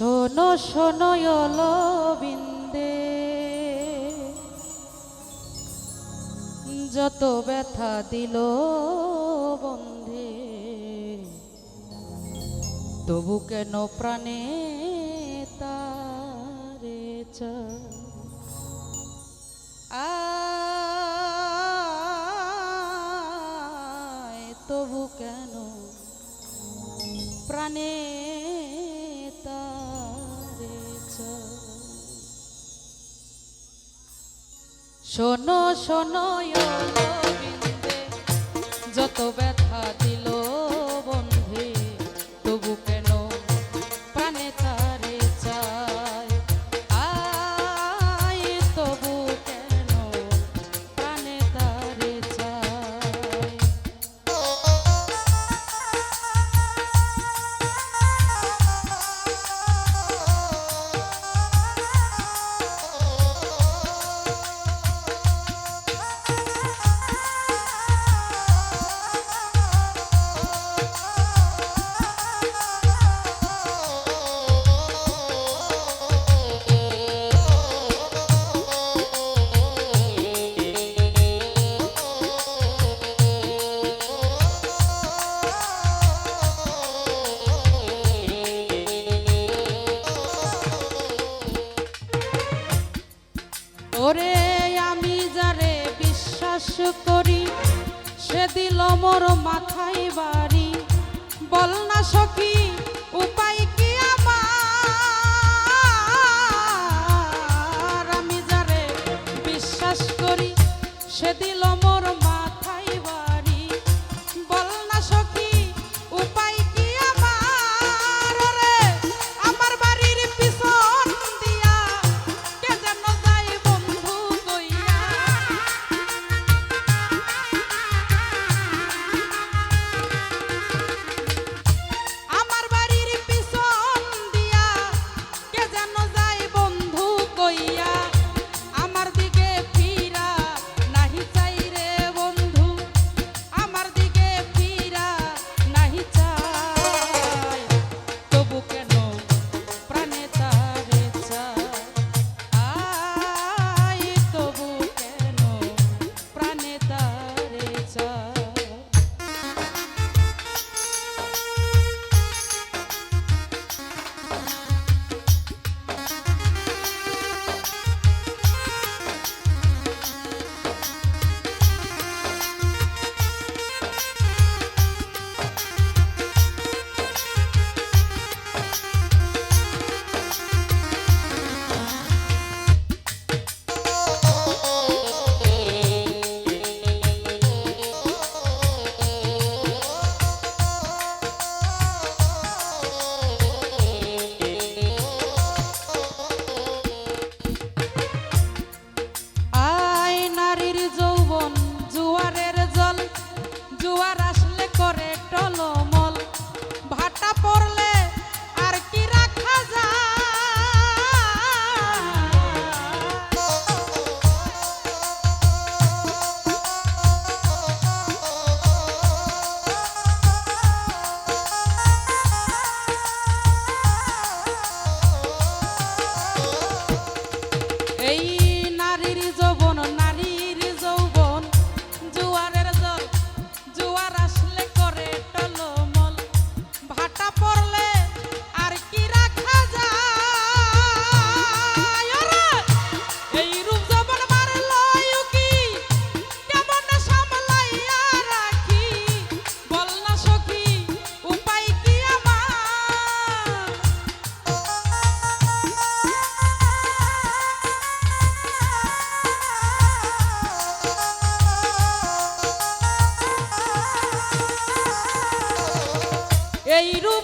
শোনো শোনো বিন্দে যত ব্যথা দিল বন্ধে, তবু কেন প্রাণে তারে চা তবু কেন প্রাণে শোনো শোনো যত ব্যথা দিলো বিশ্বাস করি সে দিল মোর মাথায় বাড়ি। বল না সখী Peiro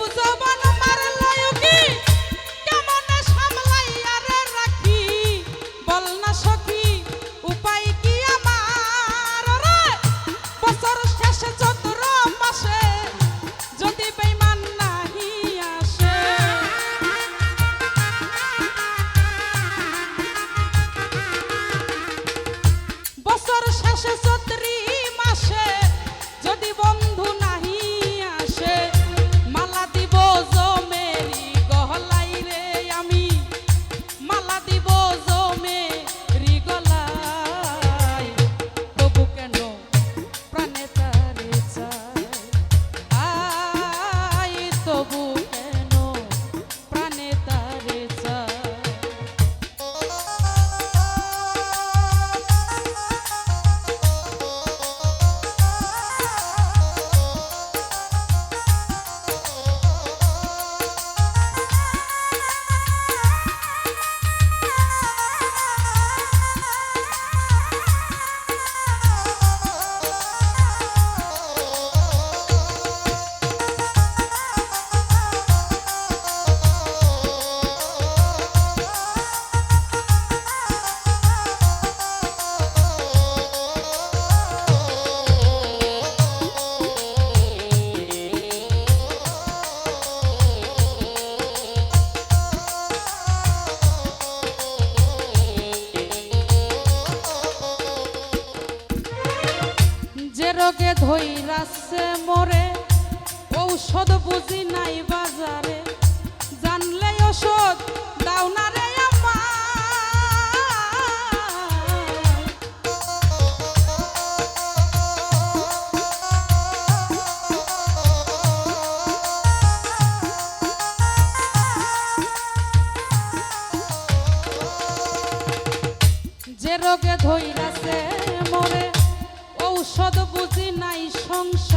রোগে ধৈরাছে মরে, ঔষধ বুঝি নাই বাজারে। জানলে ওষুধ দাও না রে যে রোগে ধৈরাছে ঔষধ বুঝি নাই সংস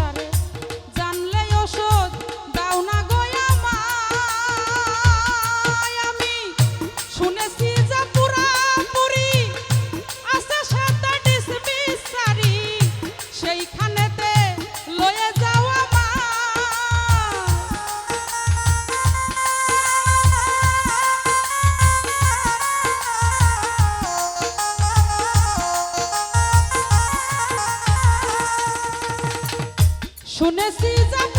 শুনেছি যাব